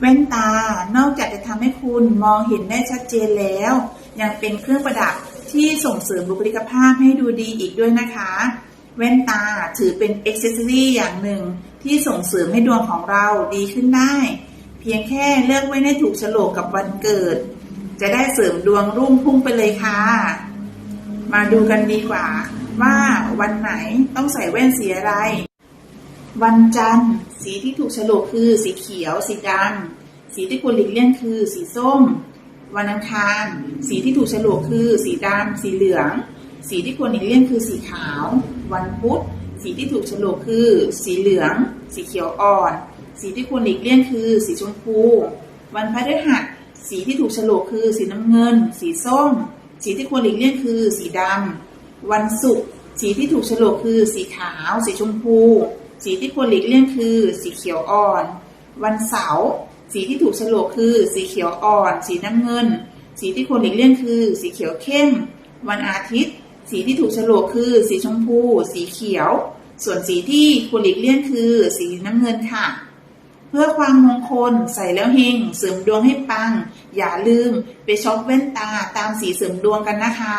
แว่นตานอกจากจะทำให้คุณมองเห็นได้ชัดเจนแล้ว ยังเป็นเครื่องประดับที่ส่งเสริมบุคลิกภาพให้ดูดีอีกด้วยนะคะ แว่นตาถือเป็นอ็อกเซสซอรี่อย่างหนึ่ง ที่ส่งเสริมให้ดวงของเราดีขึ้นได้ เพียงแค่เลือกไว้ให้ถูกโฉลกกับวันเกิด จะได้เสริมดวงรุ่งพุ่งไปเลยค่ะ มาดูกันดีกว่า ว่าวันไหนต้องใส่แว่นสีอะไร วันจันทร์ สีที่ถูกฉลกคือ สีเขียว สีดำสีที่ควรหลีกเลี่ยงคือ สีส้ม วันอังคาร สีที่ถูกฉลกคือ สีดำสีเหลือง สีที่ควรหลีกเลี่ยงคือสีขาว วันพุธสีที่ถูกฉลกคือ สีเหลือง สีเขียวอ่อน สีที่ควรหลีกเลี่ยงคือ สีชมพู วันพฤหัสสีที่ถูกฉลกคือ สีน้ำเงิน สีส้ม สีที่ควรหลีกเลี่ยงคือ สีดำวันศุกร์สีที่ถูกฉลกคือ สีขาว สีชมพู สีที่ควรหลีกเลี่ยงคือ สีเขียวอ่อน วันเสาร์สีที่ถูกฉลกคือ สีเขียวอ่อน สีน้ำเงิน สีที่ควรหลีกเลี่ยงคือ สีเขียวเข้ม วันอาทิตย์ สีที่ถูกฉลกคือ สีชมพู สีเขียว ส่วนสีที่ควรหลีกเลี่ยงคือ สีน้ำเงินค่ะ เพื่อความมงคลใส่แล้วเฮงเสริมดวงให้ปัง อย่าลืมไปช็อปแว่นตาตามสีเสริมดวงกันนะคะ